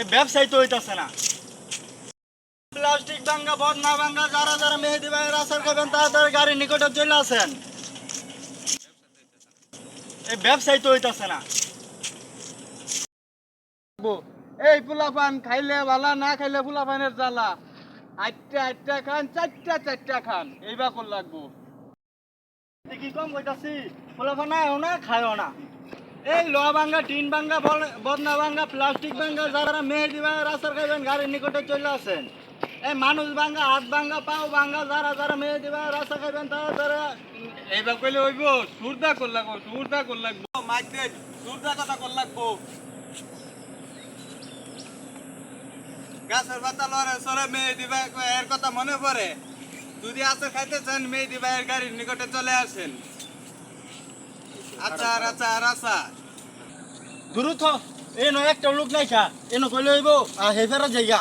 এই ব্যবসায় তো হইতাছে না। প্লাস্টিক ভাঙ্গা বদনা ভাঙ্গা যারা যারা মেহেদি ভাই রাস্তার খাবেন তাদের গাড়ির নিকটে চলে আসেন। এই ব্যবসায় তো হইতাছে না। এই পোলাপান খাইলে ভালা না খাইলে পোলাপানের জ্বালা। আটটা আটটা খান চারটা চারটা খান এইবার কর লাগবো। কি কম কইতাছি ফলাফা নাই না খায়ও না। এই লোহা ভাঙ্গা, টিন ভাঙ্গা বদনা ভাঙ্গা, প্লাস্টিক ভাঙ্গা, যারা মেহেদি ভাই রাস্তার খাবেন গাড়ির নিকটে চলে আসেন। এই মানুষ ভাঙ্গা, হাত ভাঙ্গা, পাও ভাঙ্গা, যারা যারা মেহেদি ভাই রাস্তা খাবেন তারা তারা এইবার কইলে হইব, সুরদা কর লাগবো, সুরদা কর লাগবো। মাইকে সুরদা কথা কর লাগবো। গাছের পাতা লড়ে সরে মেয়ে দিবা এর কথা মনে পড়ে? যদি আচার খাইতে চান মেয়ে দিবা এর গাড়ির নিকটে চলে আসেন। আচার আচার আচার দ্রুত এই নয় একটা লোক নাই খা এনো কইলে হইব। আর হেফেরা জায়গা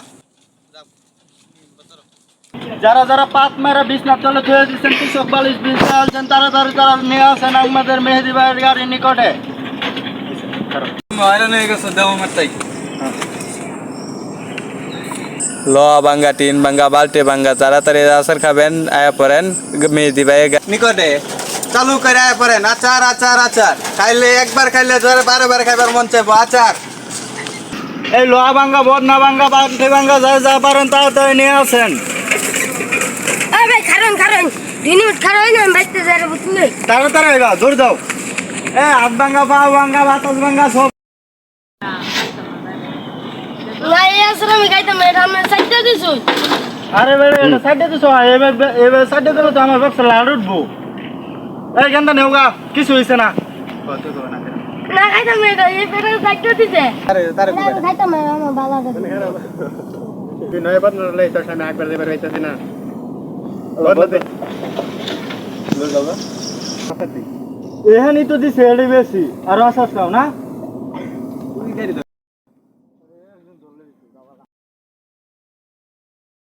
যারা যারা পাত মারা বিছনা তলে ধুয়ে দিচ্ছেন কৃষক বালিশ বীজ আলছেন তারা তারা তারা নিয়ে আসেন আমাদের মেহেদি ভাইয়ের গাড়ির নিকটে। হয়রান হয়ে গেছে দেব মাত্রাই লোহা ভাঙ্গা টিন ভাঙ্গা বাল্টি ভাঙ্গা তাড়াতাড়ি আচার খাবেন আয়া পড়েন মেহেদি ভাই নিকটে। চালু করে পড়েন আচার আচার আচার। খাইলে একবার খাইলে ধরে বারে বারে খাইবার মন চাইব আচার। এই লোহা ভাঙ্গা বদনা ভাঙ্গা বাল্টি ভাঙ্গা যা যা পারেন তাড়াতাড়ি নিয়ে আসেন। আরে ভাই খারান খারান। দুই মিনিট খারান না আমি বাইতে যাই বুঝলি। তাড়াতাড়ি আইবা ধরে দাও। এ হাত ভাঙ্গা পা ভাঙ্গা বাতাস ভাঙ্গা সব। না এই আসলে আমি গাইতাম এটা আমার সাইডটা দিছো। আরে এটা সাইডে দিছো এবার এবার সাইডে দিলে তো আমার ব্যবসা লাড় উঠবো। এই কেনটা নেওগা কিছু হয়েছে না। না খাইতাম না এটা এই পেটের সাইডটা দিছে। আরে তারে না, আমি খাইতাম আমার ভালো লাগে তুই নয় বদল লই তোর সামনে একবার দেবার হইতাছি না। বদল দে এখানেই তো দিছে এটাই বেশি। আর আসাস খাও না?